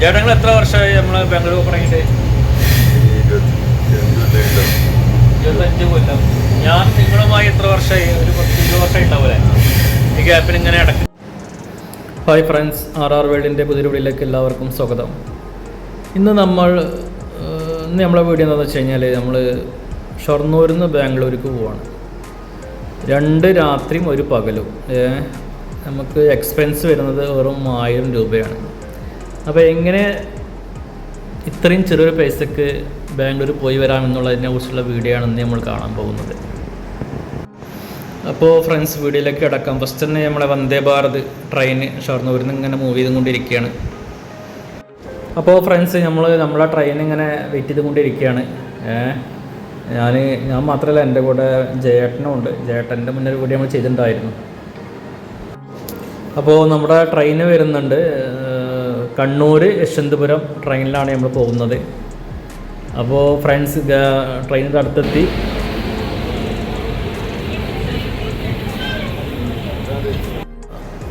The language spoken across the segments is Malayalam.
ചേട്ടങ്ങൾ എത്ര വർഷമായി നമ്മൾ ബാംഗ്ലൂർ പറഞ്ഞിട്ട് ഇരുപത്തഞ്ച് കൊല്ലം. ഞാൻ നിങ്ങളുമായി എത്ര വർഷമായി? ഒരു പത്ത് ഇരുപത് വർഷം ഉണ്ടാവില്ലേ ഈ ഗ്യാപ്പിന് ഇങ്ങനെ അടക്ക ഹായ് ഫ്രണ്ട്സ് ആർ ആർ വേൾഡിന്റെ പുതിയ വീഡിയോയിലേക്ക് എല്ലാവർക്കും സ്വാഗതം. ഇന്ന് നമ്മൾ ഇന്ന് നമ്മളെ വീഡിയോ എന്താണെന്ന് വെച്ച് കഴിഞ്ഞാൽ നമ്മൾ ഷൊർണൂരിൽ നിന്ന് ബാംഗ്ലൂർക്ക് പോവാണ്. രണ്ട് രാത്രിയും ഒരു പകലും. നമുക്ക് എക്സ്പെൻസ് വരുന്നത് വെറും ആയിരം രൂപയാണ്. അപ്പോൾ എങ്ങനെ ഇത്രയും ചെറിയൊരു പൈസക്ക് ബാംഗ്ലൂർ പോയി വരാമെന്നുള്ളതിനെ കുറിച്ചുള്ള വീഡിയോ ആണ് നമ്മൾ കാണാൻ പോകുന്നത്. അപ്പോൾ ഫ്രണ്ട്സ് വീഡിയോയിലേക്ക് കിടക്കാം. ഫസ്റ്റ് തന്നെ നമ്മളെ വന്ദേ ഭാരത് ട്രെയിൻ ഷൊർണൂരിൽ നിന്ന് ഇങ്ങനെ മൂവ് ചെയ്തുകൊണ്ടിരിക്കുകയാണ്. അപ്പോൾ ഫ്രണ്ട്സ് നമ്മൾ നമ്മളെ ട്രെയിൻ ഇങ്ങനെ വെയിറ്റ് ചെയ്തുകൊണ്ടിരിക്കുകയാണ്. ഞാൻ ഞാൻ മാത്രമല്ല എന്റെ കൂടെ ജയേട്ടനും ഉണ്ട്. ജയേട്ടന്റെ മുന്നേ ഒരു വീഡിയോ നമ്മൾ ചെയ്തിട്ടുണ്ടായിരുന്നു. അപ്പോൾ നമ്മുടെ ട്രെയിന് വരുന്നുണ്ട്. കണ്ണൂർ യശ്വന്തപുരം ട്രെയിനിലാണ് നമ്മൾ പോകുന്നത്. അപ്പോൾ ഫ്രണ്ട്സ് ട്രെയിനിന്റെ അടുത്തെത്തി.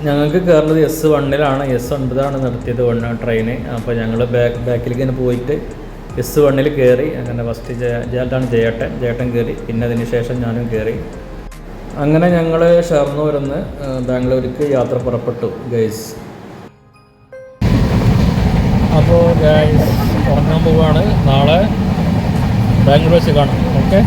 ഞങ്ങൾക്ക് കയറുന്നത് എസ് വണ്ണിലാണ്. എസ് ഒൻപതാണ് നിർത്തിയത് വണ്ണ ട്രെയിന് അപ്പോൾ ഞങ്ങൾ ബാക്ക് ബാക്കിലേക്ക് ഇങ്ങനെ പോയിട്ട് എസ് വണ്ണിൽ കയറി. അങ്ങനെ ഫസ്റ്റ് ജേട്ടാണ് ജയേട്ടൻ. ജേട്ടൻ കയറി. പിന്നെ അതിന് ശേഷം ഞാനും കയറി. അങ്ങനെ ഞങ്ങൾ ഷർണൂരിൽ നിന്ന് ബാംഗ്ലൂർക്ക് യാത്ര പുറപ്പെട്ടു ഗൈസ് അപ്പോൾ ഗൈസ് ഉറങ്ങാൻ പോവുകയാണ് നാളെ ബാംഗ്ലൂർ വെച്ച് കാണാം. ഓക്കെ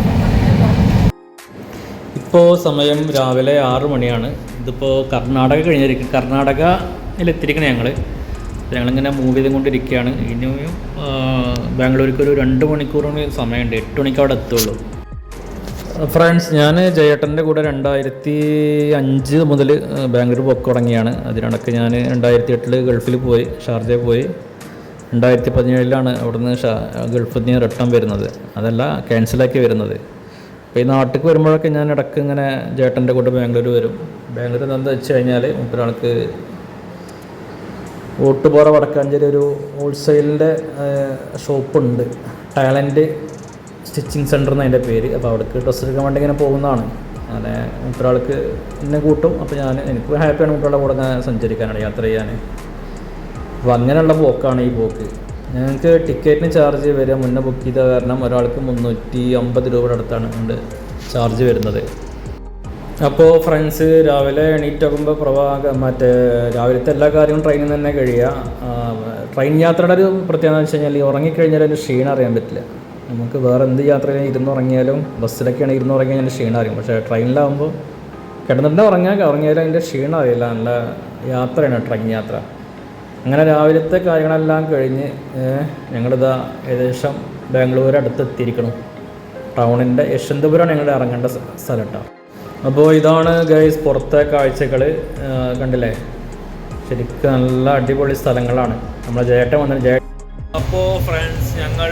ഇപ്പോൾ സമയം രാവിലെ ആറ് മണിയാണ്. ഇതിപ്പോൾ കർണാടക കഴിഞ്ഞിരിക്കും കർണാടകയിൽ എത്തിയിരിക്കണം ഞങ്ങൾ ഞങ്ങളിങ്ങനെ മൂവ് ചെയ്തുകൊണ്ടിരിക്കുകയാണ്. ഇനിയും ബാംഗ്ലൂർക്ക് ഒരു രണ്ട് മണിക്കൂറിന് സമയമുണ്ട്. എട്ട് മണിക്ക് അവിടെ എത്തുള്ളൂ. ഫ്രണ്ട്സ് ഞാൻ ജയേട്ടന്റെ കൂടെ രണ്ടായിരത്തി അഞ്ച് മുതൽ ബാംഗ്ലൂർ പോക്ക് തുടങ്ങിയാണ്. അതിനിടയ്ക്ക് ഞാൻ രണ്ടായിരത്തി എട്ടിൽ ഗൾഫിൽ പോയി ഷാർജയിൽ പോയി. രണ്ടായിരത്തി പതിനേഴിലാണ് അവിടുന്ന് ഷാ ഗൾഫിൽ നിന്ന് റിട്ടേൺ വരുന്നത്. അതല്ല ക്യാൻസലാക്കി വരുന്നത്. അപ്പോൾ ഈ നാട്ടിൽ വരുമ്പോഴൊക്കെ ഞാൻ ഇടയ്ക്ക് ഇങ്ങനെ ചേട്ടന്റെ കൂടെ ബാംഗ്ലൂർ വരും. ബാംഗ്ലൂർ എന്താ വെച്ച് കഴിഞ്ഞാൽ മുപ്പൊരാൾക്ക് ഓട്ടുപോറ വടക്കാഞ്ചേരി ഒരു ഹോൾസെയിലിന്റെ ഷോപ്പുണ്ട്. ടാലന്റ് സ്റ്റിച്ചിങ് സെന്റർ എന്ന് അതിന്റെ പേര്. അപ്പോൾ അവിടേക്ക് ഡ്രസ്സ് എടുക്കാൻ വേണ്ടി ഇങ്ങനെ പോകുന്നതാണ്. അങ്ങനെ മുപ്പൊരാൾക്ക് എന്നെ കൂട്ടും. അപ്പോൾ ഞാൻ എനിക്ക് ഹാപ്പിയാണ് മുപ്പൊരാളുടെ കൂടെ സഞ്ചരിക്കാനാണ് യാത്ര ചെയ്യാൻ. അപ്പോൾ അങ്ങനെയുള്ള പോക്കാണ് ഈ പോക്ക്. ഞങ്ങൾക്ക് ടിക്കറ്റിന് ചാർജ് വരിക മുന്നേ ബുക്ക് ചെയ്ത കാരണം ഒരാൾക്ക് മുന്നൂറ്റി അമ്പത് രൂപയുടെ അടുത്താണ് ഉണ്ട് ചാർജ് വരുന്നത്. അപ്പോൾ ഫ്രണ്ട്സ് രാവിലെ എണീറ്റാകുമ്പോൾ പ്രവാഹ മറ്റേ രാവിലത്തെ എല്ലാ കാര്യവും ട്രെയിനിൽ തന്നെ കഴിയുക. ട്രെയിൻ യാത്രയുടെ ഒരു പ്രത്യേകത വെച്ച് കഴിഞ്ഞാൽ ഈ ഉറങ്ങിക്കഴിഞ്ഞാൽ അതിന്റെ ക്ഷീണം അറിയാൻ പറ്റില്ല. നമുക്ക് വേറെ എന്ത് യാത്രയിലും ഇരുന്നുറങ്ങിയാലും ബസ്സിലൊക്കെയാണ് ഇരുന്നുറങ്ങിയാൽ അതിന്റെ ക്ഷീണം അറിയും. പക്ഷേ ട്രെയിനിലാകുമ്പോൾ കിടന്നിട്ട് ഉറങ്ങാൻ ഉറങ്ങിയാലും അതിന്റെ ക്ഷീണം അറിയില്ല. നല്ല യാത്രയാണ് ട്രെയിൻ യാത്ര. അങ്ങനെ രാവിലത്തെ കാര്യങ്ങളെല്ലാം കഴിഞ്ഞ് ഞങ്ങളിതാ ഏകദേശം ബാംഗ്ലൂർ അടുത്ത് എത്തിയിരിക്കണം ടൗണിന്റെ യശ്വന്തപുരമാണ് ഞങ്ങൾ ഇറങ്ങേണ്ട സ്ഥ- സ്ഥലം കേട്ടോ അപ്പോൾ ഇതാണ് ഗൈസ് പുറത്തെ കാഴ്ചകൾ കണ്ടില്ലേ? ശരിക്കും നല്ല അടിപൊളി സ്ഥലങ്ങളാണ്. നമ്മളെ ജേട്ടൻ വന്ന ജേ അപ്പോൾ ഫ്രണ്ട്സ് ഞങ്ങൾ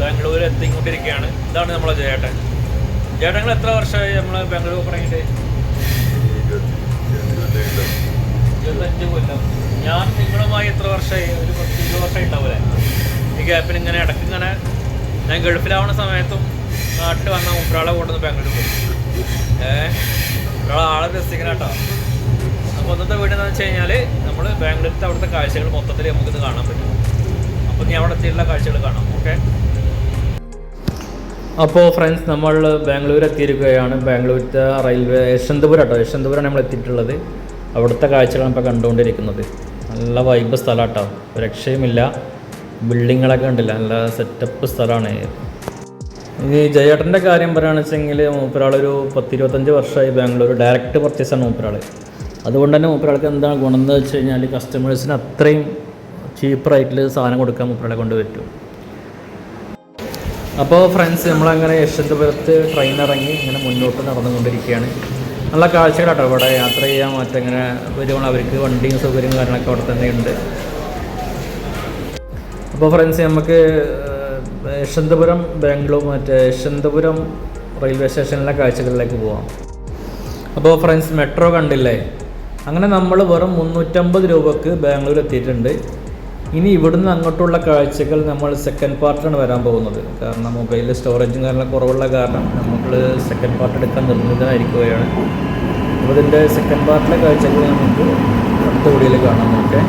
ബാംഗ്ലൂർ എത്തിക്കൊണ്ടിരിക്കുകയാണ് ഇതാണ് നമ്മളെ ജേട്ടൻ ജേട്ടങ്ങൾ എത്ര വർഷമായി നമ്മൾ ബാംഗ്ലൂർ തുടങ്ങിയിട്ട് ഇരുപത്തഞ്ച് കൊല്ലം. ഞാൻ നിങ്ങളുമായി എത്ര വർഷമായി? ഒരു പത്ത് ഇരുപത് വർഷം ഉണ്ടാവില്ലേ ഈ ഗ്യാപ്പിന് ഇങ്ങനെ ഇടയ്ക്ക് ഇങ്ങനെ ഞാൻ ഗൾഫിലാവുന്ന സമയത്തും നാട്ടിൽ വന്ന മുപ്പരാളെ കൊണ്ടുവന്ന് ബാംഗ്ലൂർ പോയി. ഏഹ് ഒരാളെ ആളെ രസിക്കണം കേട്ടോ അപ്പോൾ ഇന്നത്തെ വീട് എന്താണെന്ന് വെച്ച് കഴിഞ്ഞാൽ നമ്മൾ ബാംഗ്ലൂരിലത്തെ അവിടുത്തെ കാഴ്ചകൾ മൊത്തത്തിൽ നമുക്കിത് കാണാൻ പറ്റും. അപ്പോൾ നീ അവിടെ എത്തിയുള്ള കാഴ്ചകൾ കാണാം ഓക്കെ? അപ്പോൾ ഫ്രണ്ട്സ് നമ്മൾ ബാംഗ്ലൂർ എത്തിയിരിക്കുകയാണ്. ബാംഗ്ലൂരിലത്തെ റെയിൽവേ യശ്വന്തപുരം കേട്ടോ. യശ്വന്തപുരമാണ് നമ്മൾ എത്തിയിട്ടുള്ളത്. അവിടുത്തെ കാഴ്ചകളാണ് ഇപ്പോൾ കണ്ടുകൊണ്ടിരിക്കുന്നത്. നല്ല വൈബ് സ്ഥലം കേട്ടോ രക്ഷയുമില്ല. ബിൽഡിങ്ങുകളൊക്കെ ഉണ്ടല്ല നല്ല സെറ്റപ്പ് സ്ഥലമാണ് ഇനി ജയേട്ടന്റെ കാര്യം പറയുകയാണെന്ന് വെച്ചെങ്കിൽ മൂപ്പരാളൊരു പത്തിരുപത്തഞ്ച് വർഷമായി ബാംഗ്ലൂർ ഡയറക്റ്റ് പർച്ചേസാണ് മൂപ്പരാൾ അതുകൊണ്ട് തന്നെ മൂപ്പരാൾക്ക് എന്താണ് ഗുണം എന്ന് വെച്ച് കഴിഞ്ഞാൽ കസ്റ്റമേഴ്സിന് അത്രയും ചീപ്പ് റേറ്റിൽ സാധനം കൊടുക്കാൻ മൂപ്പരാളെ കൊണ്ട് പറ്റും. അപ്പോൾ ഫ്രണ്ട്സ് നമ്മളങ്ങനെ യശ്വന്തപുരത്ത് ട്രെയിൻ ഇറങ്ങി ഇങ്ങനെ മുന്നോട്ട് നടന്നുകൊണ്ടിരിക്കുകയാണ്. നല്ല കാഴ്ചകളാട്ടോ ഇവിടെ. യാത്ര ചെയ്യാൻ മറ്റങ്ങനെ വരുമ്പോൾ അവർക്ക് വണ്ടിയും സൗകര്യവും കാര്യങ്ങളൊക്കെ അവിടെ തന്നെ ഉണ്ട്. അപ്പോൾ ഫ്രണ്ട്സ് നമുക്ക് യശ്വന്തപുരം ബാംഗ്ലൂർ മറ്റേ യശ്വന്തപുരം റെയിൽവേ സ്റ്റേഷനിലെ കാഴ്ചകളിലേക്ക് പോവാം. അപ്പോൾ ഫ്രണ്ട്സ് മെട്രോ കണ്ടില്ലേ? അങ്ങനെ നമ്മൾ വെറും മുന്നൂറ്റമ്പത് രൂപക്ക് ബാംഗ്ലൂർ എത്തിയിട്ടുണ്ട്. ഇനി ഇവിടുന്ന് അങ്ങോട്ടുള്ള കാഴ്ചകൾ നമ്മൾ സെക്കൻഡ് പാർട്ടാണ് വരാൻ പോകുന്നത്. കാരണം മൊബൈലിൽ സ്റ്റോറേജും കാരണം കുറവുള്ള കാരണം നമ്മൾ സെക്കൻഡ് പാർട്ട് എടുക്കാൻ നിർബന്ധിതമായിരിക്കുകയാണ് അപ്പോൾ ഇതിന്റെ സെക്കൻഡ് പാർട്ടിലെ കാഴ്ചകൾ നമുക്ക് അടുത്ത വീഡിയോയിൽ കാണാം. ഓക്കെ